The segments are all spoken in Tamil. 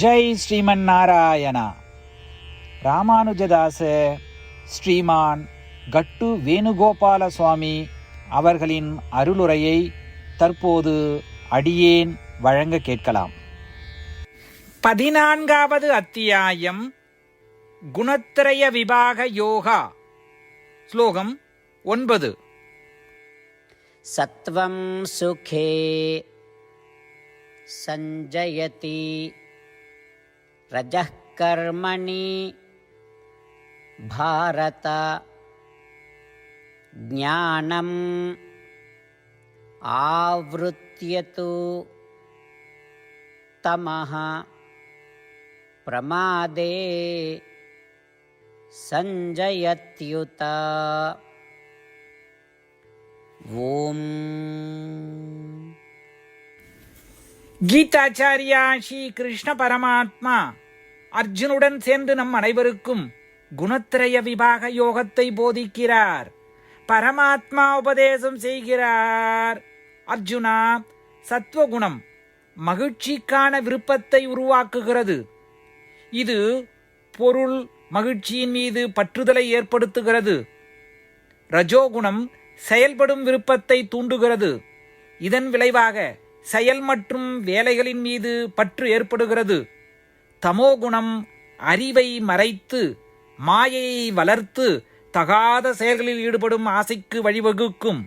ஜெய் ஸ்ரீமன் நாராயணா. ராமானுஜதாச ஸ்ரீமான் கட்டு வேணுகோபால சுவாமி அவர்களின் அருளுரையை தற்போது அடியேன் வழங்க கேட்கலாம். பதினான்காவது அத்தியாயம் குணத்திரய விபாக யோகா. ஸ்லோகம் ஒன்பது. சத்வம் சுகே. சஞ்சயதி. रजः कर्मणि। भारत। ज्ञानम्। आवृत्यतु तमः। प्रमादे सञ्जयत्युत। ॐ गीताचार्या श्रीकृष्णपरमात्मा அர்ஜுனுடன் சேர்ந்து நம் அனைவருக்கும் குணத்திரய விபாக யோகத்தை போதிக்கிறார். பரமாத்மா உபதேசம் செய்கிறார். அர்ஜுனா சத்வகுணம் மகிழ்ச்சிக்கான விருப்பத்தை உருவாக்குகிறது. இது பொருள் மகிழ்ச்சியின் மீது பற்றுதலை ஏற்படுத்துகிறது. ரஜோகுணம் செயல்படும் விருப்பத்தை தூண்டுகிறது. இதன் விளைவாக செயல் மற்றும் வேலைகளின் மீது பற்று ஏற்படுகிறது. தமோகுணம் அறிவை மறைத்து மாயையை வளர்த்து தகாத செயல்களில் ஈடுபடும் ஆசைக்கு வழிவகுக்கும்.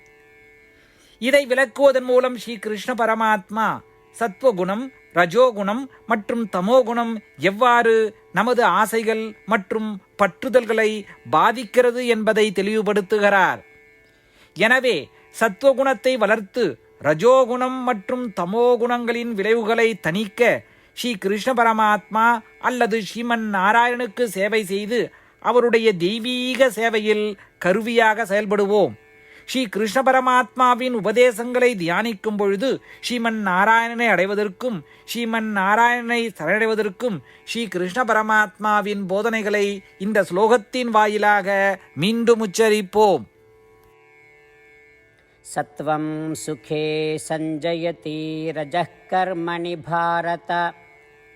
இதை விளக்குவதன் மூலம் ஸ்ரீ கிருஷ்ண பரமாத்மா சத்வகுணம் ரஜோகுணம் மற்றும் தமோகுணம் எவ்வாறு நமது ஆசைகள் மற்றும் பற்றுதல்களை பாதிக்கிறது என்பதை தெளிவுபடுத்துகிறார். எனவே சத்வகுணத்தை வளர்த்து ரஜோகுணம் மற்றும் தமோகுணங்களின் விளைவுகளை தணிக்க ஸ்ரீ கிருஷ்ண பரமாத்மா அல்லது ஸ்ரீமன் நாராயணுக்கு சேவை செய்து அவருடைய தெய்வீக சேவையில் கருவியாக செயல்படுவோம். ஸ்ரீ கிருஷ்ண பரமாத்மாவின் உபதேசங்களை தியானிக்கும் பொழுது ஸ்ரீமன் நாராயணனை அடைவதற்கும் ஸ்ரீமன் நாராயணனை சரணடைவதற்கும் ஸ்ரீ கிருஷ்ண பரமாத்மாவின் போதனைகளை இந்த ஸ்லோகத்தின் வாயிலாக மீண்டும் உச்சரிப்போம். சத்வம் சுகே சஞ்சயதி ரஜகர்மணி பாரத.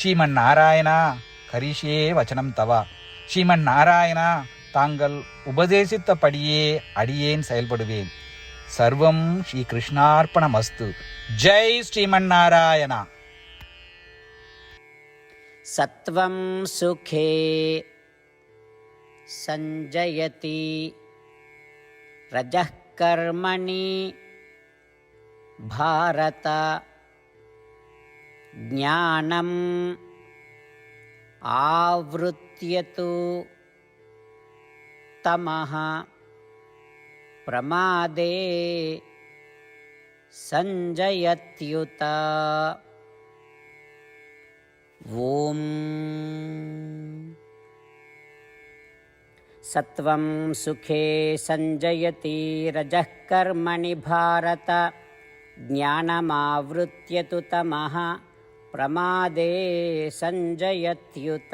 ஸ்ரீமன் நாராயணா கரிஷே வச்சனம் தவா ஸ்ரீமன் நாராயணா தாங்கள் உபதேசித்தபடியே அடியேன் செயல்படுவேன் சர்வம் ஸ்ரீ கிருஷ்ணார்ப்பணமஸ்து ஜெய் ஸ்ரீமன் நாராயணா सत्वं सुखे सञ्जयति रजः कर्मणि भारत ज्ञानम् आवृत्यतु तमः प्रमादे सञ्जयत्युत। ॐ सत्वं सुखे सञ्जयति रजः कर्मणि भारत। ज्ञानमावृत्य तु तमः प्रमादे सञ्जयत्युत